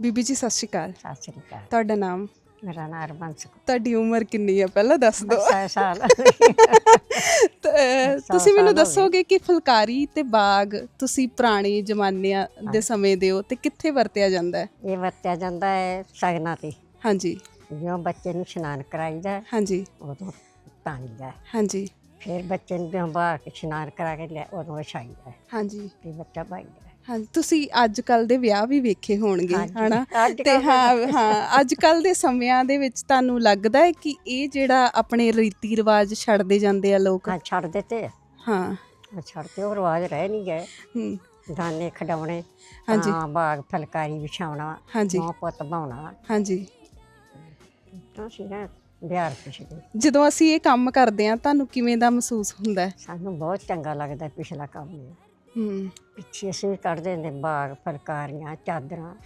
ਬੀਬੀ ਜੀ ਸਤਿ ਸ਼੍ਰੀ ਅਕਾਲ। ਸਤਿ ਸ੍ਰੀ ਅਕਾਲ। ਤੁਹਾਡਾ ਨਾਮ? ਮੇਰਾ ਨਾਮ ਹਰਬੰਸ ਕੌਰ। ਤੁਹਾਡੀ ਉਮਰ ਕਿੰਨੀ ਹੈ ਪਹਿਲਾਂ ਦੱਸ ਦਿਓ। ਸੌ ਸਾਲ। ਤਾਂ, ਅਹ, ਸੌ ਤੁਸੀਂ ਸਾਲ ਮੈਨੂੰ ਹੋ। ਦੱਸੋਗੇ ਕਿ ਫੁਲਕਾਰੀ ਤੇ ਬਾਗ ਤੁਸੀਂ ਪੁਰਾਣੇ ਜ਼ਮਾਨਿਆਂ ਦੇ ਸਮੇਂ ਦੇ ਹੋ ਤੇ ਕਿੱਥੇ ਵਰਤਿਆ ਜਾਂਦਾ ਹੈ? ਇਹ ਵਰਤਿਆ ਜਾਂਦਾ ਹੈ ਸਗਨਾਂ ਤੇ। ਹਾਂਜੀ। ਜਿਉਂ ਬੱਚੇ ਨੂੰ ਇਸ਼ਨਾਨ ਕਰਾਈਦਾ ਹੈ, ਹਾਂਜੀ। ਉਦੋਂ ਪਾਣੀਦਾ ਹਾਂਜੀ। ਫਿਰ ਬੱਚੇ ਨੂੰ ਜਿਉਂ ਬਾਹਰ ਕੇ ਇਸ਼ਨਾਨ ਕਰਾ ਕੇ ਲੈ ਉਦੋਂ ਵਿਛਾਈਦਾ ਹੈ, ਹਾਂਜੀ। ਫਿਰ ਬੱਚਾ ਪਾਈਦਾ ਹੈ। ਹਾਂਜੀ ਤੁਸੀਂ ਅੱਜ ਕੱਲ ਦੇ ਵਿਆਹ ਵੀ ਵੇਖੇ ਹੋਣਗੇ ਹਨਾ? ਤੇ ਹਾਂ ਹਾਂ ਅੱਜ ਕੱਲ ਦੇ ਸਮਿਆਂ ਦੇ ਵਿੱਚ ਤੁਹਾਨੂੰ ਲੱਗਦਾ ਹੈ ਕਿ ਇਹ ਜਿਹੜਾ ਆਪਣੇ ਰੀਤੀ ਰਿਵਾਜ ਛੱਡਦੇ ਜਾਂਦੇ ਆ ਲੋਕ? ਹਾਂ ਛੱਡ ਦਿੱਤੇ ਆ। ਹਾਂ। ਹਾਂ, ਛੱਡ ਤੇ ਉਹ ਰਿਵਾਜ ਰਹਿ ਨਹੀਂ ਗਏ। ਹੂੰ। ਦਾਨੇ ਖਡਾਉਣੇ ਹਾਂਜੀ। ਹਾਂ ਬਾਗ ਫਲਕਾਰੀ ਵਿਛਾਉਣਾ ਹਾਂਜੀ। ਮਾਂ ਪੁੱਤ ਬਾਉਣਾ ਹਾਂਜੀ। ਤਾਂ ਸੀਗਾ ਬਿਹਾਰ ਪਿਛਲੇ ਜਦੋਂ ਅਸੀਂ ਇਹ ਕੰਮ ਕਰਦੇ ਆ ਤੁਹਾਨੂੰ ਕਿਵੇਂ ਦਾ ਮਹਿਸੂਸ ਹੁੰਦਾ ਹੈ? ਸਾਨੂੰ ਬਹੁਤ ਚੰਗਾ ਲੱਗਦਾ ਪਿਛਲਾ ਕੰਮ ਇਹ। ਹੂੰ। ਪਿੱਛੇ ਅਸੀਂ ਵੀ ਕੱਢਦੇ ਹੁੰਦੇ ਬਾਗ ਫੁਲਕਾਰੀਆਂ ਚਾਦਰਾਂ।